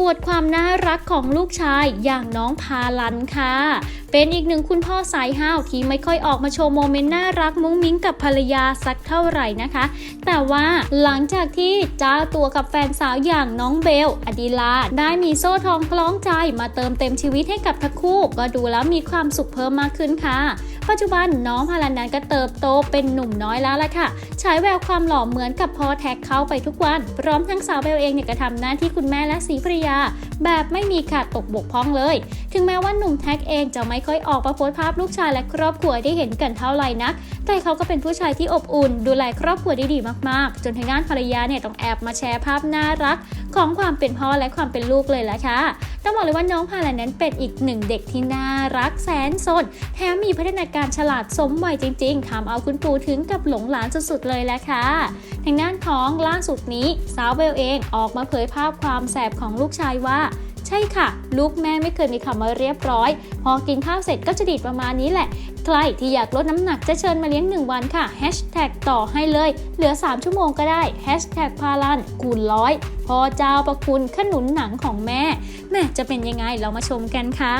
อวดความน่ารักของลูกชายอย่างน้องพาลันค่ะ เป็นอีกหนึ่งคุณพ่อสายห้าวที่ไม่ค่อยออกมาโชว์โมเมนต์น่ารักมุ้งมิ้งกับภรรยาสักเท่าไหร่นะคะ แต่ว่าหลังจากที่เจ้าตัวกับแฟนสาวอย่างน้องเบล อดีลาได้มีโซ่ทองคล้องใจมาเติมเต็มชีวิตให้กับทั้งคู่ ก็ดูแล้วมีความสุขเพิ่มมากขึ้นค่ะ ปัจจุบันน้องพาลันนั้นก็เติบโตเป็นหนุ่มน้อยแล้วล่ะค่ะ ฉายแววความหล่อเหมือนกับพ่อแท็กเขาไปทุกวัน พร้อมทั้งสาวเบลเองเนี่ยก็ทำหน้าที่คุณแม่และสีภรรยา แบบไม่มีขาดตกบกพร่องเลย ถึงแม้ว่าหนุ่มแท็กเองจะไม่ค่อยออกมาโพสภาพลูกชายและครอบครัวได้เห็นกันเท่าไหร่นัก แต่เขาก็เป็นผู้ชายที่อบอุ่น ดูแลครอบครัวได้ดีมากๆ จนทางด้านภรรยาเนี่ยต้องแอบมาแชร์ภาพน่ารัก ของความเป็นพ่อและความเป็นลูกเลยละค่ะต้องบอกเลยว่าน้องพาลันนั้นเป็นอีกหนึ่งเด็กที่น่ารักแสนสน แถมมีพัฒนาการฉลาดสมวัยจริง ๆทำเอาคุณปู่ถึงกับหลงหลานสุดๆเลเลยแหละค่ะทางด้านของล่าสุดนี้สาวเบลเองออกมาเผยภาพความแสบของลูกชายว่า ใช่ค่ะ ลูกแม่ไม่เคยมีคำว่าเรียบร้อย พอกินข้าวเสร็จก็จะดีดประมาณนี้แหละ ใครที่อยากลดน้ำหนักจะเชิญมาเลี้ยง 1 วันค่ะแฮชแท็กต่อให้เลย เหลือ 3 ชั่วโมงก็ได้แฮชแท็กพาลันคูณร้อยพอเจ้าประคุณขนุนหนังของแม่ แม่จะเป็นยังไงเรามาชมกันค่ะ